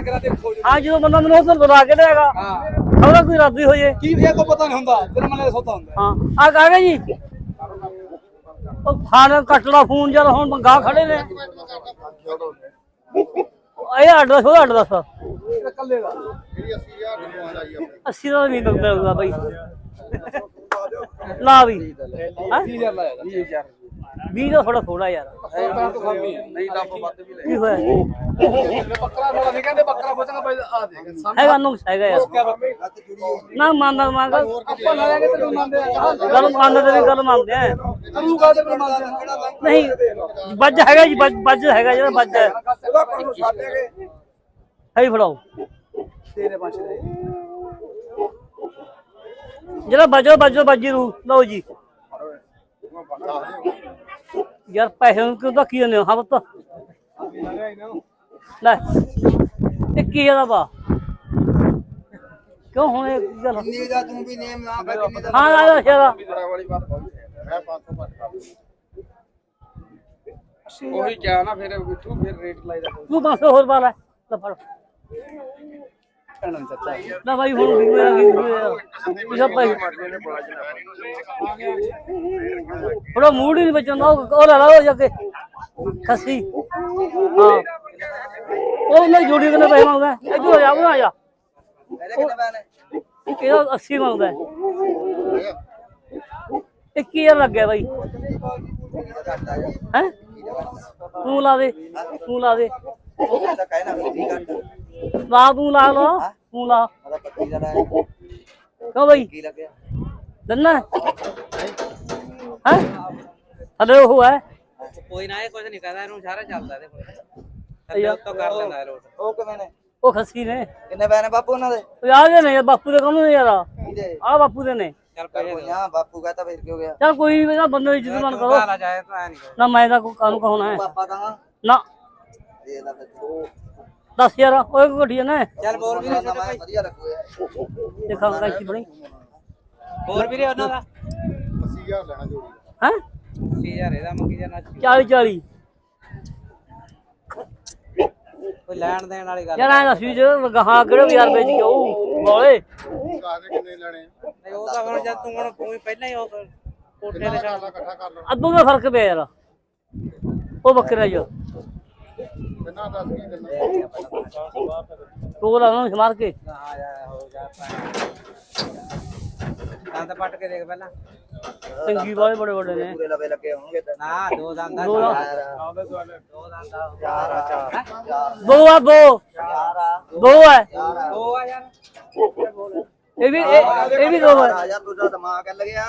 ਖੋਜ ਹਾਂ ਜਦੋਂ ਬੰਦਾ ਮੈਨੂੰ ਉਧਰ ਬੁਲਾ ਕੇ ਲਿਆਗਾ ਹਾਂ। ਖਬਰ ਕੋਈ ਰਾਦੀ ਏ ਕੀ ਇਹ ਕੋ ਪਤਾ ਨਹੀਂ ਹੁੰਦਾ ਤੇਰੇ ਮਨ ਦਾ ਸੌਦਾ ਹੁੰਦਾ। ਹਾਂ ਆ ਕਾ ਗਿਆ ਜੀ। ਉਹ ਖਾਣ ਕੱਟਣਾ ਫੋਨ ਜਦ ਹੁਣ ਮੰਗਾ ਖੜੇ ਨੇ। ਇਹ ਐਡਰੈਸ ਉਹਦਾ ਐਡਰੈਸ ਇਹ ਕੱਲੇ ਦਾ। 80 ਦਾ ਨਹੀਂ ਮਿਲਦਾ ਬਾਈ। ਲਾ ਵੀ। ਹੈਂ? 20000 ਲਾਇਆ 20000 ਵੀਹ ਦਾ ਥੋੜਾ ਥੋੜਾ ਯਾਰ। ਤਾਂ ਤਾਂ ਨਹੀਂ ਲੱਭ ਵੱਧ ਵੀ ਕੀ ਹੋਇਆ? ਬੱਕਰਾ ਥੋੜਾ ਨਹੀਂ ਕਹਿੰਦੇ ਬੱਕਰਾ ਬਚਣਾ ਪਈ ਆ ਦੇਖ ਸਾਹਮਣੇ ਹੈਗਾ ਨੁਕਸ ਹੈਗਾ ਯਾਰ। ਨਾ ਮੰਨਦਾ ਮੰਨਦਾ। ਆਪਾਂ ਲੈ ਲਾਂਗੇ ਤੈਨੂੰ ਮੰਨਦੇ ਆ। ਗੱਲ ਮੰਨਦੇ ਵੀ ਗੱਲ ਮੰਨਦੇ ਆ। ਤੂੰ ਗੱਲ ਤੇ ਮੰਨਦੇ ਨਹੀਂ ਬੱਜ ਹੈਗਾ ਜੀ ਬੱਜ ਹੈਗਾ ਜਿਹੜਾ ਬੱਜ ਹੈ। ਨੂੰ ਹੈ ਹੀ ਫੜਾਓ। ਤੇਰੇ ਪਾਸੇ ਦੇ ਜਿਹੜਾ ਬੱਜੋ ਬੱਜੋ ਬੱਜੀ ਰੂ ਲਓ ਜੀ। ਯਾਰ ਪੈਸੇ ਨੂੰ ਕਿਉਂ ਧੱਕੀ ਜਾਂਦੇ ਹੋ? ਹਾਂ ਪੁੱਤ। ਲੈ ਇਹ ਕੀ ਇਹਦਾ ਬਾ ਕਿਉਂ ਹੁਣ ਇਹ ਗੱਲ? ਕਿੰਨੀ ਦਾ ਤੂੰ ਵੀ ਨੇਮ ਨਾ ਪੈ ਕਿੰਨੀ ਦਾ ਹਾਂ ਆ। ਸ਼ੇਰਾ ਉਹੀ ਕਿਹਾ ਨਾ ਫਿਰ ਤੂੰ ਫਿਰ ਰੇਟ ਲਾਈਦਾ ਤੂੰ 500 ਹੋਰ ਪਾ ਲੈ। ਲੈ ਫੜ। ਚਾਚਾ ਨਾ ਭਾਈ ਹੁਣ ਵੀ ਮੇਰਾ ਕੀ ਹੋਇਆ। ਭਾਈ ਥੋੜਾ ਮੂਡ ਹੀ ਨਹੀਂ ਬਚਦਾ ਉਹ ਉਹ ਲੈ ਲਾ ਉਹ ਜਾ ਕੇ। ਖੱਸੀ। ਹਾਂ। ਉਹ ਨਹੀਂ ਜੋੜੀ ਕਿੰਨੇ ਪੈਸੇ ਮੰਗਦਾ। ਇੱਧਰ ਆ ਜਾ ਉਹ ਆ ਜਾ। ਪੈਣੇ ਇਹਦਾ 80 ਮੰਗਦਾ ਹੈ। ਇਹ ਕੀ ਯਾਰ ਲੱਗਿਆ ਬਾਈ? ਆ ਹੈ? ਤੂੰ ਲਾ ਦੇ ਤੂੰ ਲਾ ਦੇ। ਲਾ ਤੂੰ ਲਾ ਲੋ। ਤੂੰ ਲਾ ਮੈਂ ਬਈ? ਕੀ ਲੱਗਿਆ ਹਾਂ? ਹਲੇ ਉਹ ਹੈ। ਕੋਈ ਨਾ ਇਹ ਕੁਝ ਨਹੀਂ ਕਹਦਾ ਇਹਨੂੰ ਸਾਰਾ ਚੱਲਦਾ ਇਹਦੇ ਕੋਲ। ਤੋਂ ਕਰ ਲੈਂਦਾ ਰੋਟ ਉਹ ਕਿਵੇਂ ਨੇ? ਉਹ ਖੱਸੀ ਨੇ। ਕਿੰਨੇ ਪੈਣੇ ਬਾਪੂ ਉਹਨਾਂ ਦੇ? ਉਹ ਆ ਗਏ ਨੇ ਬਾਪੂ ਦੇ ਕੰਮ ਨੇ ਯਾਰ। ਆ ਬਾਪੂ ਦੇ ਨੇ। ਚੱਲ ਕੋਈ ਨਾ ਬਾਪੂ ਕਹਤਾ ਫਿਰ ਕੀ ਗਿਆ? ਚਲ ਕੋਈ ਨਹੀਂ ਬੰਦੇ ਦੀ ਇੱਜ਼ਤ ਮਾਨ ਕਰੋ। ਨਾ ਜਾਏ ਤਾਂ ਐ ਨਹੀਂ ਨਾ ਮੈਂ ਤਾਂ ਹੈ। ਨਾ। 10000 ਓਏ ਵੱਡੀ ਨਾ। ਚੱਲ ਬੋਲ ਵੀਰੇ ਉਹਨਾਂ ਦਾ ਭਾਈ। ਵਧੀਆ ਲੱਗੂਗਾ ਦਿਖਾਉਂਦਾ ਕੀ ਬਣੀ? ਹੋਰ ਵੀਰੇ ਉਹਨਾਂ ਦਾ। 80000 ਲੈਣਾ ਜੋੜੀ। ਹੈ? 80000 ਲੈਣ ਦੇਣ ਵਾਲੀ ਗੱਲ ਯਾਰ ਐ ਦੱਸ ਵੀ ਜੇ ਕਿਹੜੇ ਬਾਜ਼ਾਰ ਵੇਚ ਕੇ ਆਉ ਮੋਲੇ। ਕਾਹਦੇ ਕਿੰਨੇ ਲੈਣੇ? ਨਹੀਂ ਉਹ ਤਾਂ ਹੁਣ ਜਦ ਤੂੰ ਹੁਣ ਕੋਈ ਪਹਿਲਾਂ ਹੀ ਉਹ ਕੋਟੇ ਦੇ ਇਕੱਠਾ ਕਰ ਲਓ ਅੱਧੋਂ ਦਾ ਫ਼ਰਕ ਪਿਆ ਯਾਰ। ਉਹ ਬੱਕਰਾ ਜੋ ਤੂੰ ਲਾ ਨੂੰ ਸਮਾਰ ਕੇ। ਆ ਜਾ ਹੋ ਜਾ ਦੰਦ ਪੱਟ ਕੇ ਦੇਖ ਪਹਿਲਾਂ। ਚੰਗੀ ਵਾਲੇ ਬੜੇ ਬੜੇ ਨੇ। ਪੂਰੇ ਲਵੇ ਲੱਗੇ ਹੋਣਗੇ ਤੇ ਨਾ ਦੋ ਦੰਦ ਆ ਦੋ ਦੰਦ। ਦੋ ਦੰਦ ਆ। ਚਾਰ ਆ ਚਾਰ। ਦੋ ਆ ਦੋ। ਚਾਰ ਆ। ਦੋ ਹੈ ਦੋ ਆ ਯਾਰ। ਇਹ ਵੀ ਇਹ ਇਹ ਵੀ ਦੋ ਹੈ ਆ ਜਾ ਤੂੰ ਤਾਂ ਦਿਮਾਗ ਕੱਲ ਗਿਆ।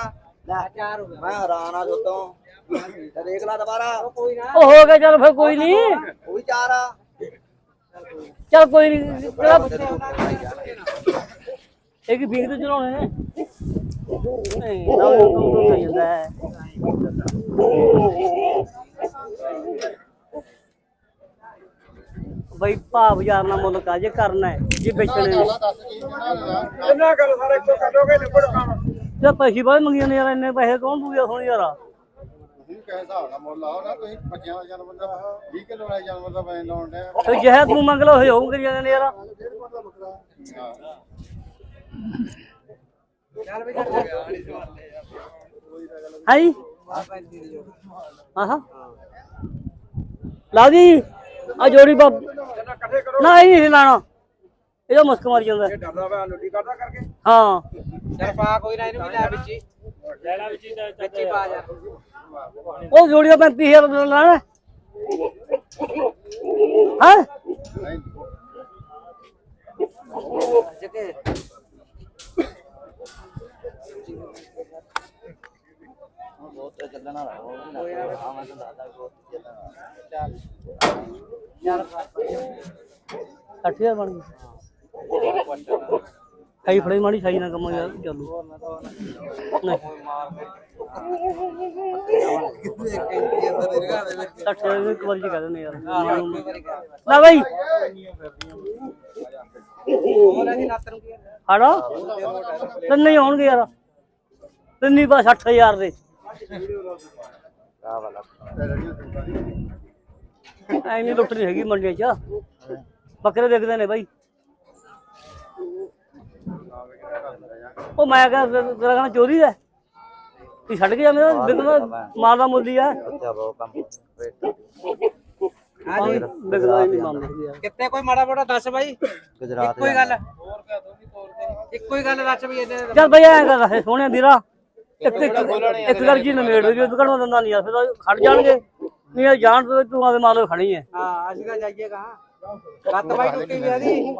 ਲੈ ਚਾਰ ਹੋ ਗਿਆ ਮੈਂ ਹੈਰਾਨ ਆ ਜਦੋਂ ਤੇ ਦੇਖ ਲੈ ਦੁਬਾਰਾ। ਕੋਈ ਨਾ ਉਹ ਹੋ ਗਿਆ ਚਲ ਫਿਰ ਕੋਈ ਨਹੀਂ। ਉਹ ਵੀ ਚਾਰ ਆ। ਚਲ ਕੋਈ ਨਹੀਂ ਇਹ ਕੀ ਬੀਂਗ ਤੇ ਚਲਾਉਣੇ ਨੇ। ਨਹੀਂ ਨਾ ਉਹ ਤੋਂ ਕਹੀ ਜਾਂਦਾ ਹੈ ਬਈ ਭਾ ਬਾਜ਼ਾਰ ਨਾਲ ਮੁੱਲ ਕਾ ਜੇ ਕਰਨਾ ਹੈ ਜੇ ਵੇਚਣੇ ਨੇ। ਇਹਨਾਂ ਗੱਲ ਸਾਰੇ ਇੱਕੋ ਕੱਢੋਗੇ ਨਿਬੜ ਕੰਮ। ਤੇ ਪੈਸੇ ਬਾਹਰ ਮੰਗੀਆਂ ਨੇ ਯਾਰ ਇੰਨੇ ਪੈਸੇ ਕੌਣ ਦੂਗਾ ਸੁਣ ਯਾਰ। ਤੁਸੀਂ ਕਿਸ ਹਿਸਾਬ ਨਾਲ ਮੁੱਲ ਆਓ ਨਾ ਤੁਸੀਂ ਬੱਚਿਆਂ ਦਾ ਜਨਮ ਦਾ 20 ਕਿਲੋ ਵਾਲੇ ਜਾਨਵਰ ਦਾ ਬੈਨ ਲਾਉਣ ਦੇ ਤੇ ਜਿਹੇ ਤੂੰ ਮੰਗ ਲਓ ਹੋਏ ਹੋਊ ਕਰੀ ਜਾਂਦੇ ਨੇ ਯਾਰ ਹਾਈ ਆਹਾ ਲਾ ਦੀ। ਆ ਜੋੜੀ ਬਾਬ ਨਾ ਇਹ ਨਹੀਂ ਲਾਣਾ। ਇਹਦਾ ਮੁਸਕ ਮਾਰੀ ਜਾਂਦਾ। ਹੈ। ਡਰਦਾ ਵਾ ਲੁੱਡੀ ਕਰਦਾ ਕਰਕੇ। ਹਾਂ। ਚੱਲ ਪਾ ਕੋਈ ਨਾ ਇਹਨੂੰ ਵੀ ਲੈ ਵਿੱਚ ਹੀ। ਲੈਣਾ ਵਿੱਚ ਹੀ ਵਿੱਚ ਹੀ ਪਾ ਜਾ। ਉਹ ਜੋੜੀ ਦਾ 35000 ਦਾ ਲਾਣਾ ਹੈ। ਜਕੇ ਬਹੁਤ ਚੱਲਣ ਵਾਲਾ ਉਹ ਆਵਾਂ ਤਾਂ ਦਾਦਾ ਬਹੁਤ ਚੱਲਣ ਵਾਲਾ ਚੱਲ 60000 ਬਣ ਗਈ। ਖਾਈ ਫੜੇ ਮਾੜੀ ਖਾਈ ਨਾ ਕੰਮ ਯਾਰ ਚੱਲੂ। ਸੱਠ ਹਜ਼ਾਰ ਇੱਕ ਵਾਰੀ ਚ ਕਹਿ ਦਿੰਦੇ ਯਾਰ। ਨਾ ਬਈ। ਉਹਨਾਂ ਤਿੰਨੇ ਹੀ ਹੋਣਗੇ ਯਾਰ। ਤਿੰਨੀ ਬਾ 60000 ਦੇ। ਐ ਨਹੀਂ ਲੁੱਟ ਨਹੀਂ ਹੈਗੀ ਮੰਡੀਆਂ 'ਚ। ਬੱਕਰੇ ਦੇਖਦੇ ਨੇ ਬਾਈ। ਉਹ ਮੈਂ ਕਿਹਾ ਤੇਰਾ ਕਹਿੰਦਾ ਚੋਰੀ ਹੈ। ਕੀ ਛੱਡ ਕੇ ਜਾਂਦੇ ਬਿਕਣਾ ਮਾਲ ਦਾ ਮੁੱਲ ਹੀ ਆ। ਅੱਛਾ ਬਹੁਤ ਕੰਮ ਪਾਣੀ ਬਿਕਦਾ ਹੀ ਨਹੀਂ ਮੰਨਦੇ ਯਾਰ ਕਿੱਤੇ ਕੋਈ ਮਾੜਾ ਮੋਟਾ ਦੱਸ ਬਾਈ? ਗੁਜਰਾਤ ਇੱਕੋ ਹੀ ਗੱਲ। ਇੱਕੋ ਹੀ ਗੱਲ ਦੱਸ ਵੀ ਇਹਨੇ ਚੱਲ ਬਈ ਐਂ ਕਰ ਰਹੇ ਸੋਹਣੇ ਵੀਰਾ। ਇੱਕ ਇੱਕ ਗੱਲ ਜੀ ਨਮੇੜ ਦੇ ਦੁਕਾਨ ਦਿੰਦਾ ਨਹੀਂ ਯਾਰ ਫਿਰ ਖੜ ਜਾਣਗੇ। ਨਹੀਂ ਇਹ ਜਾਣ ਤੋਂ ਤੂੰ ਆਦੇ ਮਾਲੋ ਖੜੀ ਹੈ ਹਾਂ ਅਸੀਂ ਤਾਂ ਜਾਈਏ ਕਹਾਂ ਲੱਤ ਬਾਈ ਟੁੱਟੀ ਵੀ ਆਦੀ